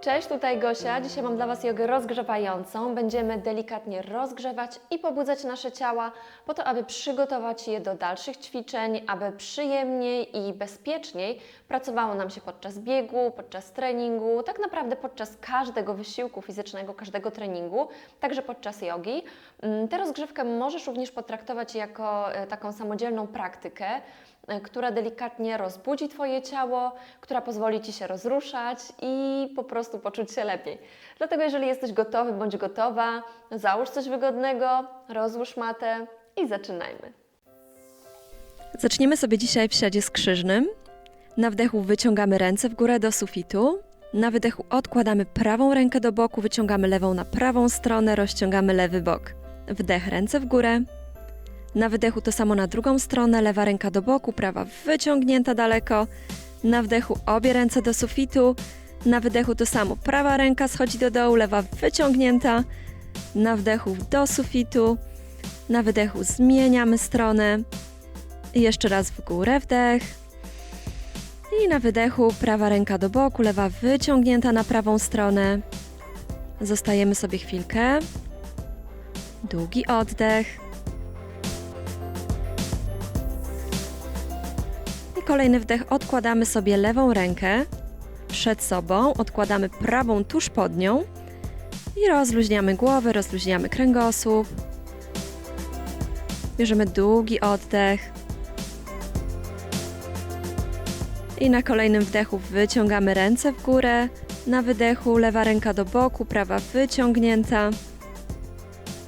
Cześć, tutaj Gosia. Dzisiaj mam dla Was jogę rozgrzewającą. Będziemy delikatnie rozgrzewać i pobudzać nasze ciała po to, aby przygotować je do dalszych ćwiczeń, aby przyjemniej i bezpieczniej pracowało nam się podczas biegu, podczas treningu, tak naprawdę podczas każdego wysiłku fizycznego, każdego treningu, także podczas jogi. Mm, Tę rozgrzewkę możesz również potraktować jako e, taką samodzielną praktykę, która delikatnie rozbudzi Twoje ciało, która pozwoli Ci się rozruszać i po prostu poczuć się lepiej. Dlatego jeżeli jesteś gotowy bądź gotowa, załóż coś wygodnego, rozłóż matę i zaczynajmy. Zaczniemy sobie dzisiaj w siadzie skrzyżnym. Na wdechu wyciągamy ręce w górę do sufitu. Na wydechu odkładamy prawą rękę do boku, wyciągamy lewą na prawą stronę, rozciągamy lewy bok. Wdech, ręce w górę. Na wydechu to samo na drugą stronę, lewa ręka do boku, prawa wyciągnięta daleko. Na wdechu obie ręce do sufitu. Na wydechu to samo, prawa ręka schodzi do dołu, lewa wyciągnięta. Na wdechu do sufitu. Na wydechu zmieniamy stronę. Jeszcze raz w górę wdech. I na wydechu prawa ręka do boku, lewa wyciągnięta na prawą stronę. Zostajemy sobie chwilkę. Długi oddech. Kolejny wdech. Odkładamy sobie lewą rękę przed sobą, odkładamy prawą tuż pod nią i rozluźniamy głowę, rozluźniamy kręgosłup. Bierzemy długi oddech. I na kolejnym wdechu wyciągamy ręce w górę. Na wydechu lewa ręka do boku, prawa wyciągnięta.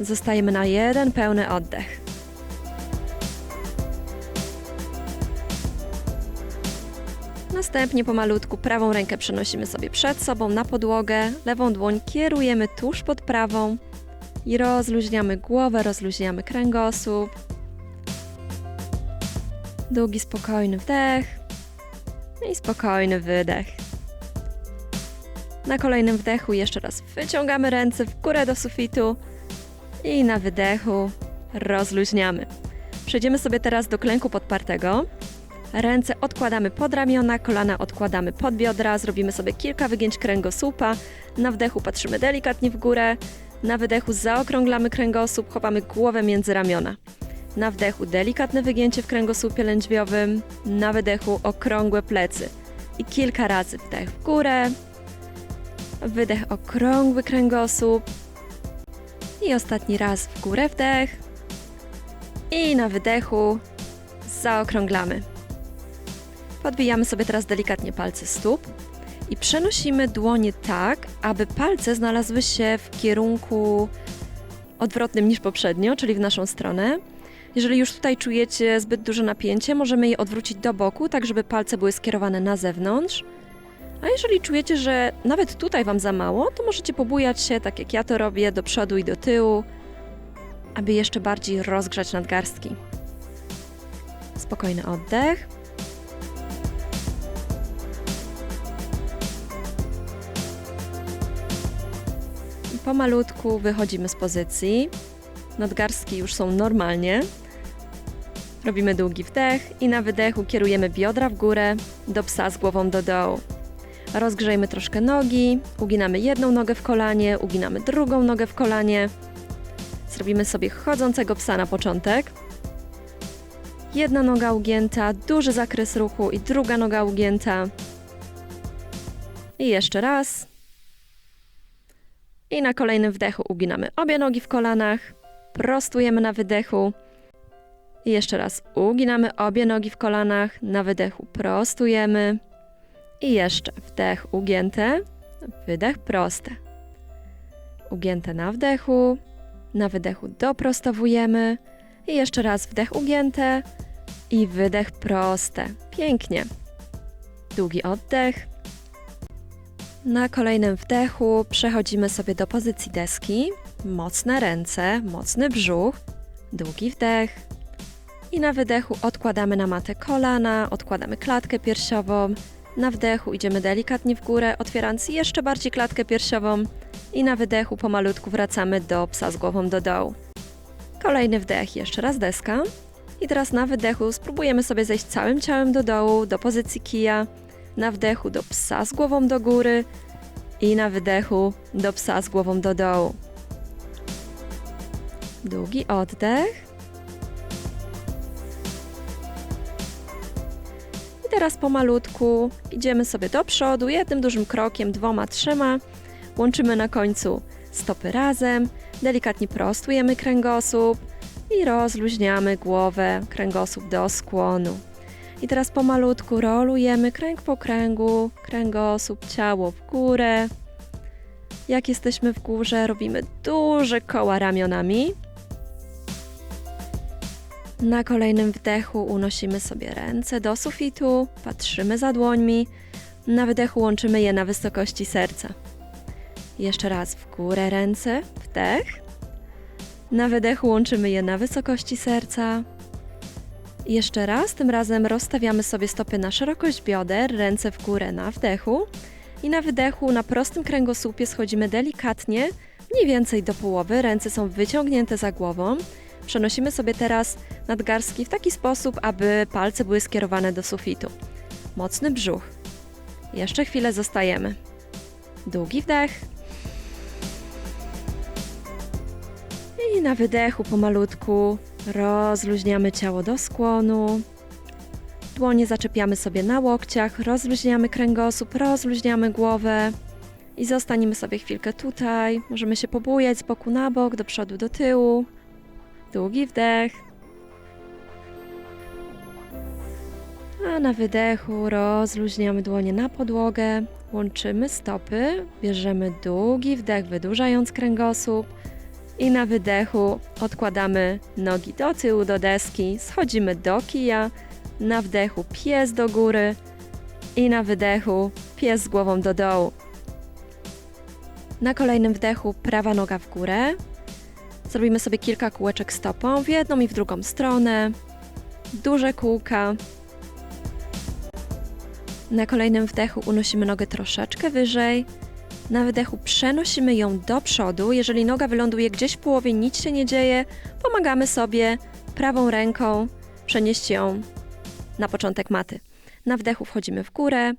Zostajemy na jeden pełny oddech. Następnie pomalutku prawą rękę przenosimy sobie przed sobą na podłogę, lewą dłoń kierujemy tuż pod prawą i rozluźniamy głowę, rozluźniamy kręgosłup. Długi, spokojny wdech i spokojny wydech. Na kolejnym wdechu jeszcze raz wyciągamy ręce w górę do sufitu i na wydechu rozluźniamy. Przejdziemy sobie teraz do klęku podpartego. Ręce odkładamy pod ramiona, kolana odkładamy pod biodra, zrobimy sobie kilka wygięć kręgosłupa. Na wdechu patrzymy delikatnie w górę, na wydechu zaokrąglamy kręgosłup, chowamy głowę między ramiona. Na wdechu delikatne wygięcie w kręgosłupie lędźwiowym, na wydechu okrągłe plecy. I kilka razy wdech w górę, wydech okrągły kręgosłup i ostatni raz w górę wdech i na wydechu zaokrąglamy. Podbijamy sobie teraz delikatnie palce stóp i przenosimy dłonie tak, aby palce znalazły się w kierunku odwrotnym niż poprzednio, czyli w naszą stronę. Jeżeli już tutaj czujecie zbyt duże napięcie, możemy je odwrócić do boku, tak żeby palce były skierowane na zewnątrz. A jeżeli czujecie, że nawet tutaj Wam za mało, to możecie pobujać się, tak jak ja to robię, do przodu i do tyłu, aby jeszcze bardziej rozgrzać nadgarstki. Spokojny oddech. Pomalutku wychodzimy z pozycji. Nadgarstki już są normalnie. Robimy długi wdech i na wydechu kierujemy biodra w górę do psa z głową do dołu. Rozgrzejmy troszkę nogi, uginamy jedną nogę w kolanie, uginamy drugą nogę w kolanie. Zrobimy sobie chodzącego psa na początek. Jedna noga ugięta, duży zakres ruchu i druga noga ugięta. I jeszcze raz. I na kolejnym wdechu uginamy obie nogi w kolanach, prostujemy na wydechu. I jeszcze raz uginamy obie nogi w kolanach, na wydechu prostujemy. I jeszcze wdech ugięte, wydech proste. Ugięte na wdechu, na wydechu doprostowujemy. I jeszcze raz wdech ugięte i wydech proste. Pięknie. Długi oddech. Na kolejnym wdechu przechodzimy sobie do pozycji deski. Mocne ręce, mocny brzuch, długi wdech. I na wydechu odkładamy na matę kolana, odkładamy klatkę piersiową. Na wdechu idziemy delikatnie w górę, otwierając jeszcze bardziej klatkę piersiową. I na wydechu pomalutku wracamy do psa z głową do dołu. Kolejny wdech, jeszcze raz deska. I teraz na wydechu spróbujemy sobie zejść całym ciałem do dołu, do pozycji kija. Na wdechu do psa z głową do góry. I na wydechu do psa z głową do dołu. Długi oddech. I teraz pomalutku idziemy sobie do przodu, jednym dużym krokiem, dwoma, trzema. Łączymy na końcu stopy razem, delikatnie prostujemy kręgosłup i rozluźniamy głowę, kręgosłup do skłonu. I teraz pomalutku rolujemy kręg po kręgu, kręgosłup, ciało w górę. Jak jesteśmy w górze, robimy duże koła ramionami. Na kolejnym wdechu unosimy sobie ręce do sufitu, patrzymy za dłońmi. Na wydechu łączymy je na wysokości serca. Jeszcze raz w górę ręce, wdech. Na wydechu łączymy je na wysokości serca. Jeszcze raz, tym razem rozstawiamy sobie stopy na szerokość bioder, ręce w górę na wdechu. I na wydechu na prostym kręgosłupie schodzimy delikatnie, mniej więcej do połowy, ręce są wyciągnięte za głową. Przenosimy sobie teraz nadgarstki w taki sposób, aby palce były skierowane do sufitu. Mocny brzuch. Jeszcze chwilę zostajemy. Długi wdech. I na wydechu pomalutku rozluźniamy ciało do skłonu. Dłonie zaczepiamy sobie na łokciach, rozluźniamy kręgosłup, rozluźniamy głowę i zostaniemy sobie chwilkę tutaj. Możemy się pobujać z boku na bok, do przodu, do tyłu. Długi wdech. A na wydechu rozluźniamy dłonie na podłogę, łączymy stopy, bierzemy długi wdech, wydłużając kręgosłup. I na wydechu odkładamy nogi do tyłu, do deski, schodzimy do kija. Na wdechu pies do góry i na wydechu pies z głową do dołu. Na kolejnym wdechu prawa noga w górę. Zrobimy sobie kilka kółeczek stopą w jedną i w drugą stronę. Duże kółka. Na kolejnym wdechu unosimy nogę troszeczkę wyżej. Na wydechu przenosimy ją do przodu. Jeżeli noga wyląduje gdzieś w połowie, nic się nie dzieje. Pomagamy sobie prawą ręką przenieść ją na początek maty. Na wdechu wchodzimy w górę,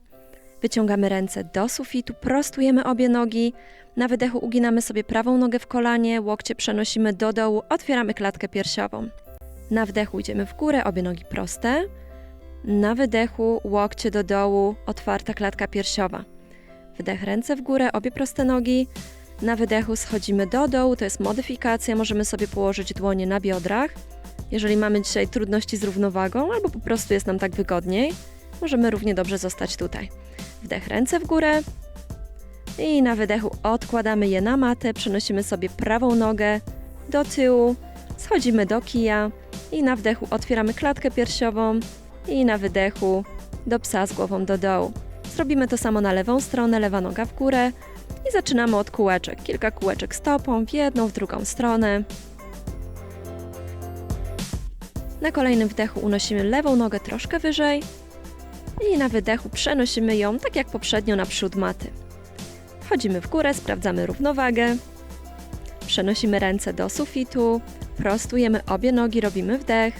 wyciągamy ręce do sufitu, prostujemy obie nogi. Na wydechu uginamy sobie prawą nogę w kolanie, łokcie przenosimy do dołu, otwieramy klatkę piersiową. Na wdechu idziemy w górę, obie nogi proste. Na wydechu łokcie do dołu, otwarta klatka piersiowa. Wydech ręce w górę, obie proste nogi. Na wydechu schodzimy do dołu, to jest modyfikacja, możemy sobie położyć dłonie na biodrach. Jeżeli mamy dzisiaj trudności z równowagą, albo po prostu jest nam tak wygodniej, możemy równie dobrze zostać tutaj. Wdech ręce w górę i na wydechu odkładamy je na matę, przenosimy sobie prawą nogę do tyłu, schodzimy do kija i na wdechu otwieramy klatkę piersiową i na wydechu do psa z głową do dołu. Zrobimy to samo na lewą stronę, lewa noga w górę i zaczynamy od kółeczek. Kilka kółeczek stopą w jedną, w drugą stronę. Na kolejnym wdechu unosimy lewą nogę troszkę wyżej i na wydechu przenosimy ją tak jak poprzednio na przód maty. Wchodzimy w górę, sprawdzamy równowagę. Przenosimy ręce do sufitu, prostujemy obie nogi, robimy wdech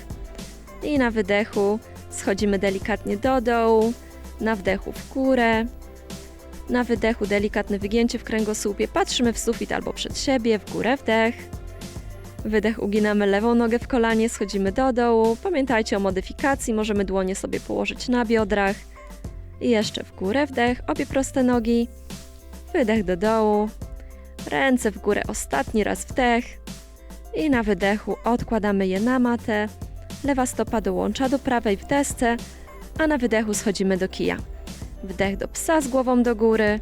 i na wydechu schodzimy delikatnie do dołu, na wdechu w górę, na wydechu delikatne wygięcie w kręgosłupie, patrzymy w sufit albo przed siebie, w górę wdech. Wydech uginamy lewą nogę w kolanie, schodzimy do dołu. Pamiętajcie o modyfikacji, możemy dłonie sobie położyć na biodrach. I jeszcze w górę wdech, obie proste nogi. Wydech do dołu. Ręce w górę, ostatni raz wdech. I na wydechu odkładamy je na matę. Lewa stopa dołącza do prawej w desce, a na wydechu schodzimy do kija. Wdech do psa z głową do góry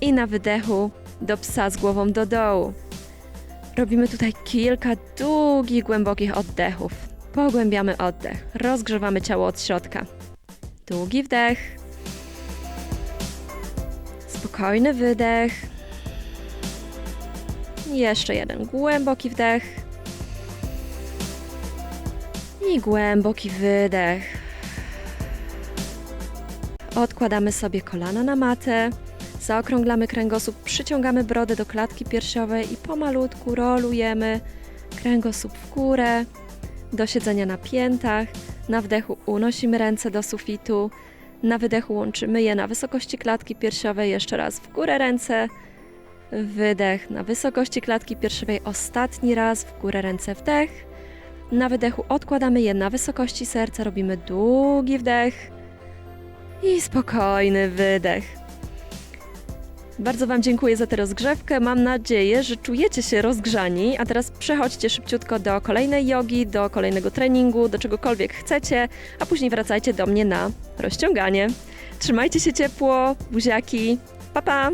i na wydechu do psa z głową do dołu. Robimy tutaj kilka długich, głębokich oddechów. Pogłębiamy oddech, rozgrzewamy ciało od środka. Długi wdech. Spokojny wydech. Jeszcze jeden głęboki wdech. I głęboki wydech. Odkładamy sobie kolana na matę. Zaokrąglamy kręgosłup, przyciągamy brodę do klatki piersiowej i pomalutku rolujemy kręgosłup w górę, do siedzenia na piętach. Na wdechu unosimy ręce do sufitu, Na wydechu łączymy je na wysokości klatki piersiowej, jeszcze raz w górę ręce, wydech na wysokości klatki piersiowej, ostatni raz w górę ręce wdech. Na wydechu odkładamy je na wysokości serca, robimy długi wdech i spokojny wydech. Bardzo Wam dziękuję za tę rozgrzewkę. Mam nadzieję, że czujecie się rozgrzani. A teraz przechodźcie szybciutko do kolejnej jogi, do kolejnego treningu, do czegokolwiek chcecie, a później wracajcie do mnie na rozciąganie. Trzymajcie się ciepło, buziaki. Pa pa!